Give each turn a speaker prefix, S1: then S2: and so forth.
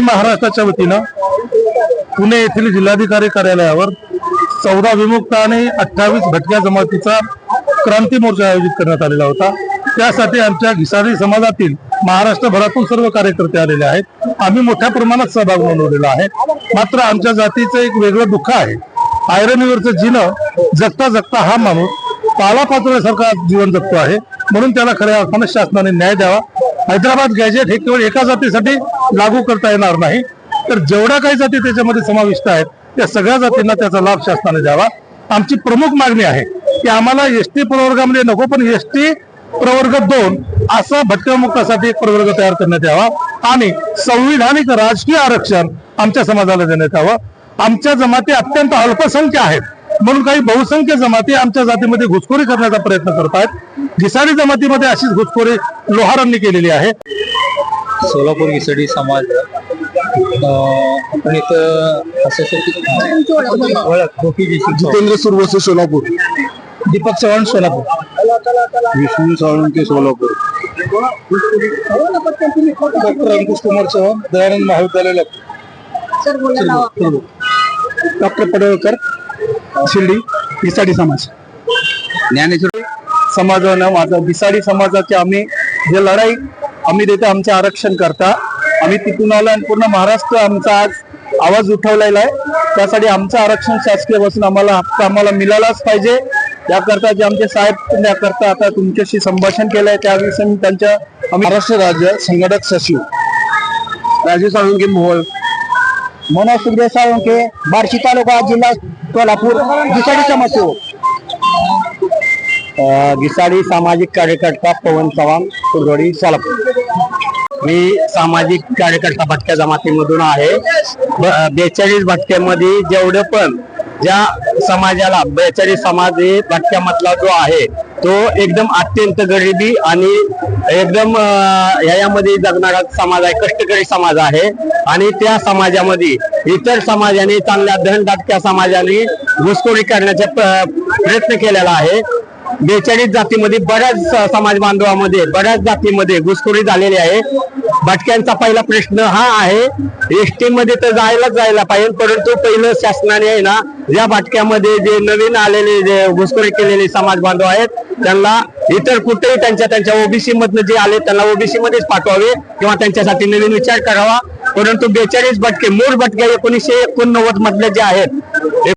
S1: महाराष्ट्राच्या वतीनं पुणे येथील जिल्हाधिकारी कार्यालयावर चौदा विमुक्त आणि अठ्ठावीस भटक्या जमातीचा क्रांती मोर्चा आयोजित करण्यात आलेला होता. त्यासाठी आमच्या घिसारी समाजातील महाराष्ट्रभरातून सर्व कार्यकर्ते आलेले आहेत. आम्ही मोठ्या प्रमाणात सहभाग नोंदवलेला आहे. मात्र आमच्या जातीचं एक वेगळं दुःख आहे. आयरनीवरचं जिनं जगता जगता हा माणूस पाला पाचवण्यासारखा जीवन जगतो आहे. म्हणून त्याला खऱ्या अर्थानं शासनाने न्याय द्यावा. हैदराबाद गॅजेट हे केवळ एका जातीसाठी लागू करता येणार नाही. तर जेवढ्या काही जाती त्याच्यामध्ये समाविष्ट आहेत त्या सगळ्या जातींना त्याचा लाभ शासनाने द्यावा. आमची प्रमुख मागणी आहे की आम्हाला एसटी प्रवर्गामध्ये नको पण एसटी प्रवर्ग दोन असा भटक्यामुक्तासाठी एक प्रवर्ग तयार करण्यात यावा आणि संविधानिक राजकीय आरक्षण आमच्या समाजाला देण्यात यावं. आमच्या जमाती अत्यंत अल्पसंख्य आहेत. म्हणून काही बहुसंख्य जमाती आमच्या जातीमध्ये घुसखोरी करण्याचा प्रयत्न करत आहेत घिसाडी जमातीमध्ये अशीच घुसखोरी लोहारांनी केलेली आहे.
S2: सोलापूर घिसडी समाज आपण इथं
S1: जितेंद्र सुरवसे सोलापूर.
S2: दीपक चव्हाण सोलापूर.
S1: विष्णू साळुंके सोलापूर. डॉक्टर अंकुश कुमार चव्हाण दयानंद महाविद्यालय डॉक्टर पडळकर शिर्डी बिसाडी समाज.
S2: ज्ञानेश्वर
S1: समाजानं माझा बिसाडी समाजाची आम्ही जे लढाई आम्ही देतो आमचे आरक्षण करता. आम्ही तिथून आलो आणि पूर्ण महाराष्ट्र आमचा आज आवाज उठवलेला आहे. त्यासाठी आमचं आरक्षण शासकीय बसून आम्हाला हक्क आम्हाला मिळालाच पाहिजे. याकरता जे आमचे साहेब त्याकरता आता तुमच्याशी संभाषण केलंय त्याविषयी मी त्यांच्या महाराष्ट्र राज्य संघटक सचिव. राजू साळुंके मोहोळ.
S3: मनोज सुखदेव साळुंके बार्शी तालुका जिल्हा सोलापूर गिसाडी समाज
S1: गिसाडी सामाजिक कार्यकर्ता पवन चव्हाण कुरडोडी सोलापूर.
S3: मी सामाजिक कार्यकर्ता भटक्या जमातीमधून आहे. बेचाळीस भटक्यामध्ये जेवढं पण ज्या समाजाला बेचाळीस समाज भटक्यामधला जो आहे तो एकदम अत्यंत गरिबी आणि एकदम ह्यामध्ये जगणारा समाज आहे कष्टकरी समाज आहे. आणि त्या समाजामध्ये इतर समाजाने चांगल्या धनदाटक्या समाजाने घुसखोरी करण्याचा प्रयत्न केलेला आहे. बेचाळीस जातीमध्ये बऱ्याच स- समाज बांधवामध्ये बऱ्याच जातीमध्ये घुसखोरी झालेली आहे. भटक्यांचा पहिला प्रश्न हा आहे. एसटी मध्ये तर जायलाच जायला पाहिजे परंतु पहिलं शासनाने आहे ना या भटक्यामध्ये जे नवीन आलेले जे घुसखोरी केलेले समाज बांधव आहेत त्यांना इतर कुठेही त्यांच्या त्यांच्या ओबीसी मधनं जे आले त्यांना ओबीसी मध्येच पाठवावे किंवा त्यांच्यासाठी नवीन विचार करावा. परंतु बेचाळीस भटके मूळ भटके एकोणीसशे एकोणनव्वद मधले जे आहेत